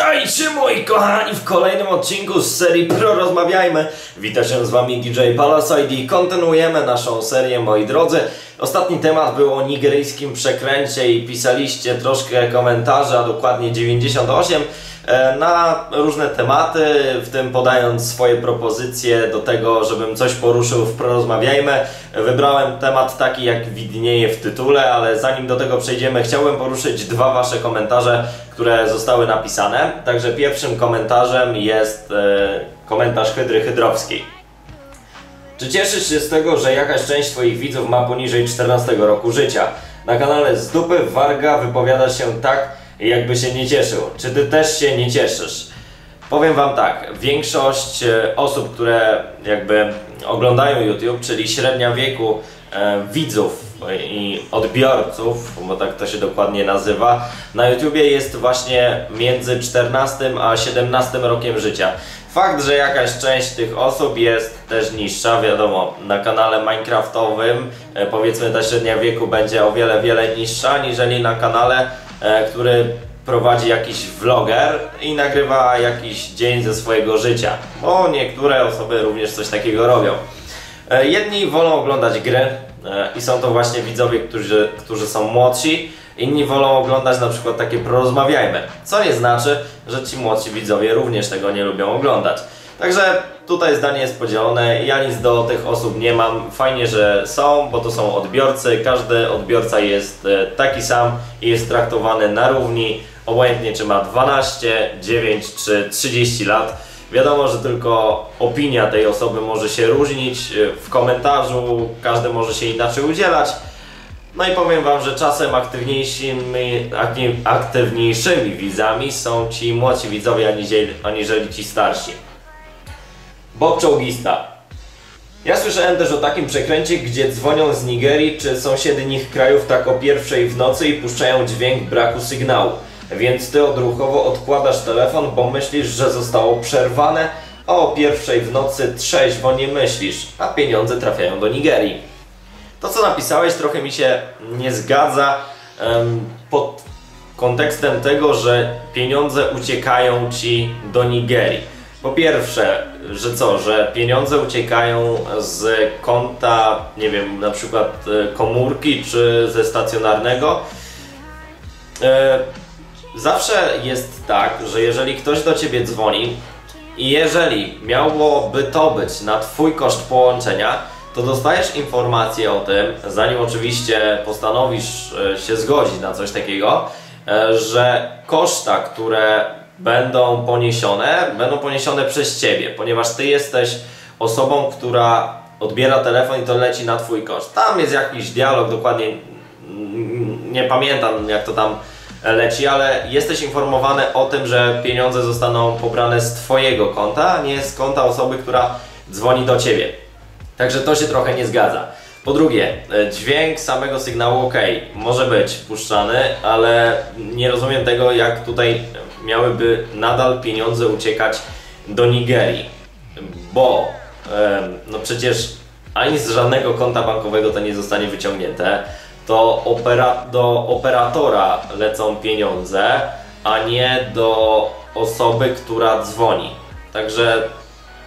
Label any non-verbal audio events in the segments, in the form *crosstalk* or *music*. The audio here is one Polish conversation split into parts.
Witajcie moi kochani w kolejnym odcinku z serii Pro Rozmawiajmy. Wita się z wami DJ Palaside i kontynuujemy naszą serię moi drodzy. Ostatni temat był o nigeryjskim przekręcie i pisaliście troszkę komentarzy, a dokładnie 98 e, na różne tematy, w tym podając swoje propozycje do tego, żebym coś poruszył w Porozmawiajmy. Wybrałem temat taki, jak widnieje w tytule, ale zanim do tego przejdziemy, chciałbym poruszyć dwa Wasze komentarze, które zostały napisane. Także pierwszym komentarzem jest e, komentarz Hydry Hydrowskiej. Czy cieszysz się z tego, że jakaś część Twoich widzów ma poniżej 14 roku życia? Na kanale z dupy Warga wypowiada się tak, jakby się nie cieszył. Czy Ty też się nie cieszysz? Powiem Wam tak, większość e, osób, które jakby oglądają YouTube, czyli średnia wieku e, widzów i odbiorców, bo tak to się dokładnie nazywa, na YouTubie jest właśnie między 14 a 17 rokiem życia. Fakt, że jakaś część tych osób jest też niższa, wiadomo, na kanale Minecraftowym e, powiedzmy ta średnia wieku będzie o wiele, wiele niższa, niżeli na kanale, który prowadzi jakiś vloger i nagrywa jakiś dzień ze swojego życia, bo niektóre osoby również coś takiego robią. E, jedni wolą oglądać gry i są to właśnie widzowie, którzy, którzy są młodsi, Inni wolą oglądać na przykład takie porozmawiajmy, co nie znaczy, że ci młodsi widzowie również tego nie lubią oglądać. Także tutaj zdanie jest podzielone, ja nic do tych osób nie mam, fajnie, że są, bo to są odbiorcy, każdy odbiorca jest e, taki sam i jest traktowany na równi, obojętnie czy ma 12, 9 czy 30 lat. Wiadomo, że tylko opinia tej osoby może się różnić, e, w komentarzu każdy może się inaczej udzielać, no i powiem Wam, że czasem aktywniejszymi, aktywniejszymi widzami są ci młodsi widzowie aniżeli, aniżeli ci starsi. Bob Czołgista. Ja słyszałem też o takim przekręcie, gdzie dzwonią z Nigerii czy sąsiednich krajów tak o pierwszej w nocy i puszczają dźwięk braku sygnału. Więc Ty odruchowo odkładasz telefon, bo myślisz, że zostało przerwane, a o pierwszej w nocy trzeźwo nie myślisz, a pieniądze trafiają do Nigerii. To, co napisałeś, trochę mi się nie zgadza um, pod kontekstem tego, że pieniądze uciekają ci do Nigerii. Po pierwsze, że co, że pieniądze uciekają z konta, nie wiem, na przykład e, komórki czy ze stacjonarnego. E, zawsze jest tak, że jeżeli ktoś do ciebie dzwoni i jeżeli miałoby to być na twój koszt połączenia, to dostajesz informację o tym, zanim oczywiście postanowisz e, się zgodzić na coś takiego, że koszta, które będą poniesione, będą poniesione przez Ciebie, ponieważ Ty jesteś osobą, która odbiera telefon i to leci na Twój koszt. Tam jest jakiś dialog, dokładnie nie pamiętam jak to tam leci, ale jesteś informowany o tym, że pieniądze zostaną pobrane z Twojego konta, a nie z konta osoby, która dzwoni do Ciebie. Także to się trochę nie zgadza. Po drugie, e, dźwięk samego sygnału ok, może być puszczany, ale nie rozumiem tego, jak tutaj miałyby nadal pieniądze uciekać do Nigerii, bo no przecież ani z żadnego konta bankowego to nie zostanie wyciągnięte, to opera do operatora lecą pieniądze, a nie do osoby, która dzwoni. Także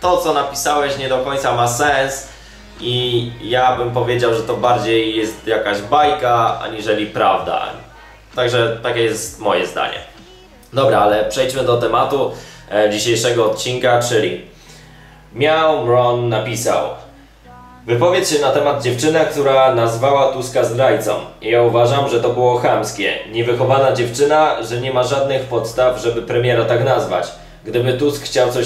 to, co napisałeś, nie do końca ma sens i ja bym powiedział, że to bardziej jest jakaś bajka, aniżeli prawda. Także takie jest moje zdanie. Dobra, ale przejdźmy do tematu e, dzisiejszego odcinka, czyli Miał Ron napisał Wypowiedz się na temat dziewczyny, która nazwała Tuska zdrajcą. Ja uważam, że to było chamskie. Niewychowana dziewczyna, że nie ma żadnych podstaw, żeby premiera tak nazwać. Gdyby Tusk chciał coś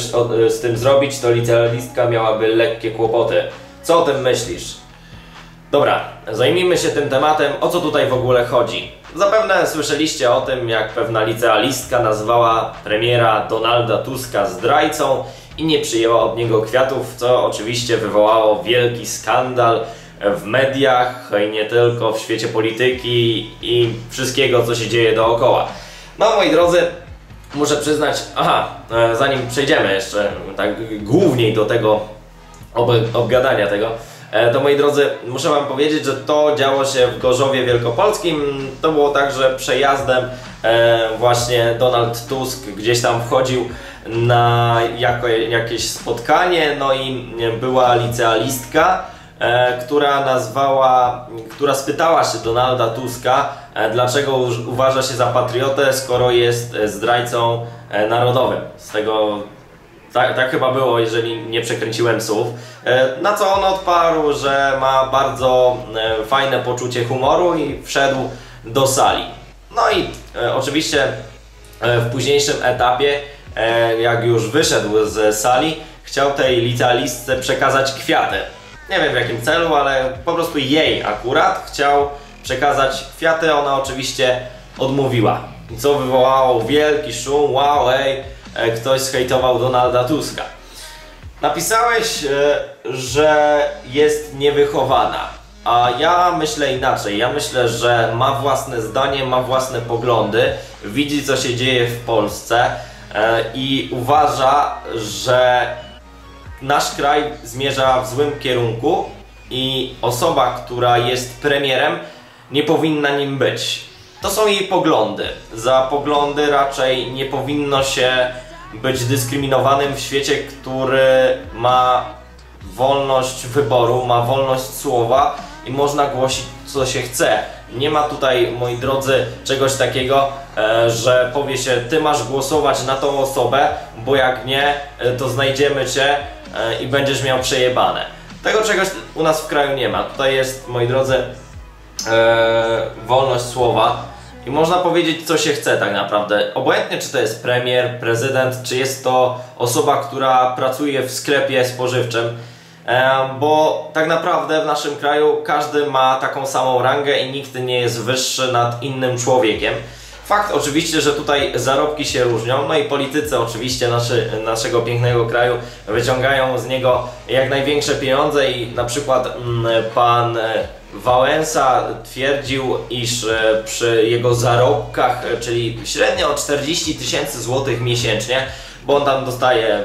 z tym zrobić, to licealistka miałaby lekkie kłopoty. Co o tym myślisz? Dobra, zajmijmy się tym tematem, o co tutaj w ogóle chodzi. Zapewne słyszeliście o tym, jak pewna licealistka nazwała premiera Donalda Tuska zdrajcą i nie przyjęła od niego kwiatów, co oczywiście wywołało wielki skandal w mediach i nie tylko w świecie polityki i wszystkiego, co się dzieje dookoła. No moi drodzy, muszę przyznać, aha, e, zanim przejdziemy jeszcze tak główniej do tego ob obgadania tego. E, to moi drodzy, muszę Wam powiedzieć, że to działo się w Gorzowie Wielkopolskim. To było tak, że przejazdem e, właśnie Donald Tusk gdzieś tam wchodził na jakieś spotkanie, no i była licealistka, e, która nazwała, która spytała się Donalda Tuska, e, dlaczego uważa się za patriotę, skoro jest zdrajcą e, narodowym. Z tego tak, tak chyba było, jeżeli nie przekręciłem słów. E, na co on odparł, że ma bardzo e, fajne poczucie humoru i wszedł do sali. No i e, oczywiście w późniejszym etapie, jak już wyszedł z sali, chciał tej licealistce przekazać kwiaty. Nie wiem w jakim celu, ale po prostu jej akurat chciał przekazać kwiaty. Ona oczywiście odmówiła. Co wywołało wielki szum, wow, ej, ktoś zhejtował Donalda Tuska. Napisałeś, e, że jest niewychowana, a ja myślę inaczej. Ja myślę, że ma własne zdanie, ma własne poglądy, widzi co się dzieje w Polsce e, i uważa, że nasz kraj zmierza w złym kierunku i osoba, która jest premierem, nie powinna nim być. To są jej poglądy. Za poglądy raczej nie powinno się być dyskryminowanym w świecie, który ma wolność wyboru, ma wolność słowa i można głosić co się chce. Nie ma tutaj, moi drodzy, czegoś takiego, e, że powie się, ty masz głosować na tą osobę, bo jak nie, e, to znajdziemy cię e, i będziesz miał przejebane. Tego czegoś u nas w kraju nie ma. Tutaj jest, moi drodzy, wolność słowa i można powiedzieć, co się chce tak naprawdę. Obojętnie, czy to jest premier, prezydent, czy jest to osoba, która pracuje w sklepie spożywczym, bo tak naprawdę w naszym kraju każdy ma taką samą rangę i nikt nie jest wyższy nad innym człowiekiem. Fakt oczywiście, że tutaj zarobki się różnią, no i politycy oczywiście naszy, naszego pięknego kraju wyciągają z niego jak największe pieniądze i na przykład mm, pan e, Wałęsa twierdził, iż e, przy jego zarobkach, e, czyli średnio 40 tysięcy złotych miesięcznie, bo on tam dostaje,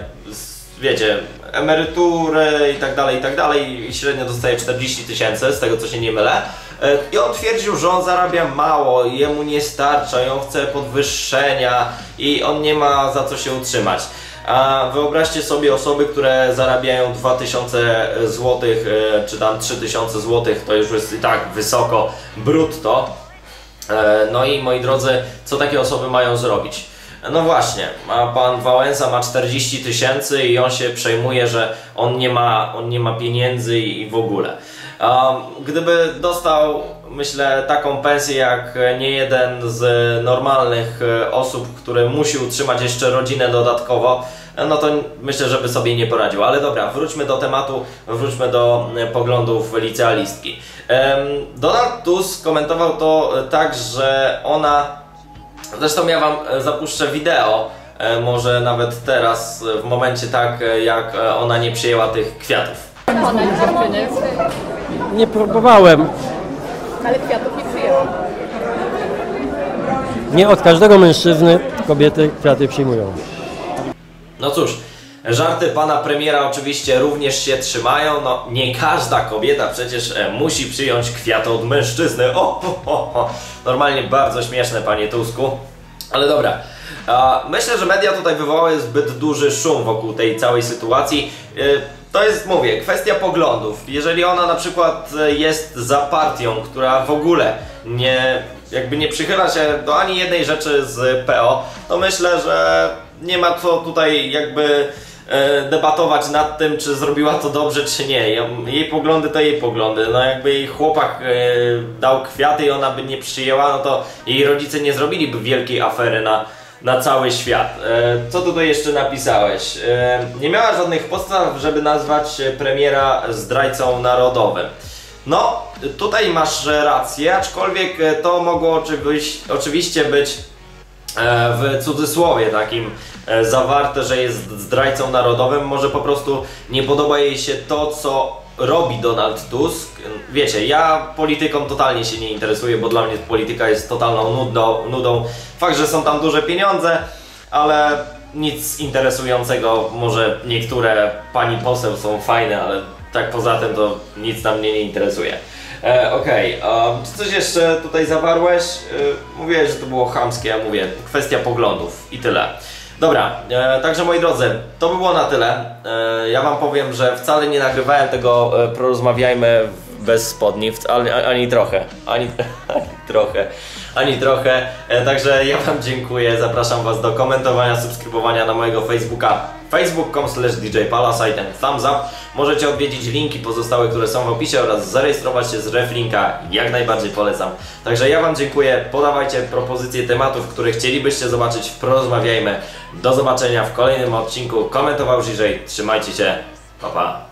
wiecie, emerytury i tak dalej, i tak dalej, i średnio dostaje 40 tysięcy, z tego co się nie mylę. E, I on twierdził, że on zarabia mało, jemu nie starcza, i on chce podwyższenia i on nie ma za co się utrzymać. A wyobraźcie sobie osoby, które zarabiają 2000 zł, e, czy tam 3000 zł, to już jest i tak wysoko brutto. E, no i moi drodzy, co takie osoby mają zrobić? No właśnie, a pan Wałęsa ma 40 tysięcy i on się przejmuje, że on nie ma, on nie ma pieniędzy i w ogóle. Gdyby dostał, myślę, taką pensję jak nie jeden z normalnych e, osób, który musi utrzymać jeszcze rodzinę dodatkowo, no to myślę, żeby sobie nie poradził. Ale dobra, wróćmy do tematu, wróćmy do e, poglądów licealistki. Donald Tusk komentował to tak, że ona, zresztą ja Wam e, zapuszczę wideo, może nawet teraz, w momencie tak, jak ona nie przyjęła tych kwiatów. Nie próbowałem. Ale kwiatów nie przyjęłam. Nie od każdego mężczyzny kobiety kwiaty przyjmują. No cóż, żarty pana premiera oczywiście również się trzymają. No, nie każda kobieta przecież e, musi przyjąć kwiat od mężczyzny. O, o, o, Normalnie bardzo śmieszne, panie Tusku. Ale dobra. Myślę, że media tutaj wywołały zbyt duży szum wokół tej całej sytuacji. To jest, mówię, kwestia poglądów. Jeżeli ona na przykład e, jest za partią, która w ogóle nie, jakby nie przychyla się do ani jednej rzeczy z PO, to myślę, że nie ma co tutaj jakby e, debatować nad tym, czy zrobiła to dobrze, czy nie. Jej poglądy to jej poglądy. No jakby jej chłopak e, dał kwiaty i ona by nie przyjęła, no to jej rodzice nie zrobiliby wielkiej afery na na cały świat. E, co tutaj jeszcze napisałeś? E, nie miała żadnych podstaw, żeby nazwać premiera zdrajcą narodowym. No, tutaj masz rację, aczkolwiek to mogło oczywiście być e, w cudzysłowie takim zawarte, że jest zdrajcą narodowym. Może po prostu nie podoba jej się to, co robi Donald Tusk. Wiecie, ja polityką totalnie się nie interesuję, bo dla mnie polityka jest totalną nudą. nudą. Fakt, że są tam duże pieniądze, ale nic interesującego. Może niektóre pani poseł są fajne, ale tak poza tym to nic tam mnie nie interesuje. E, Okej, a czy coś jeszcze tutaj zawarłeś? E, mówiłeś, że to było chamskie, ja mówię, kwestia poglądów i tyle. Dobra, e, także moi drodzy, to by było na tyle. E, ja wam powiem, że wcale nie nagrywałem tego e, Porozmawiajmy bez spodni, ani, ani trochę, ani, *laughs* ani trochę, ani trochę. E, także ja wam dziękuję, zapraszam was do komentowania, subskrybowania na mojego Facebooka facebook.com slash ten thumbs up. Możecie odwiedzić linki pozostałe, które są w opisie oraz zarejestrować się z reflinka, jak najbardziej polecam. Także ja wam dziękuję, podawajcie propozycje tematów, które chcielibyście zobaczyć w Porozmawiajmy. Do zobaczenia w kolejnym odcinku. Komentował Żyżej, trzymajcie się, pa pa.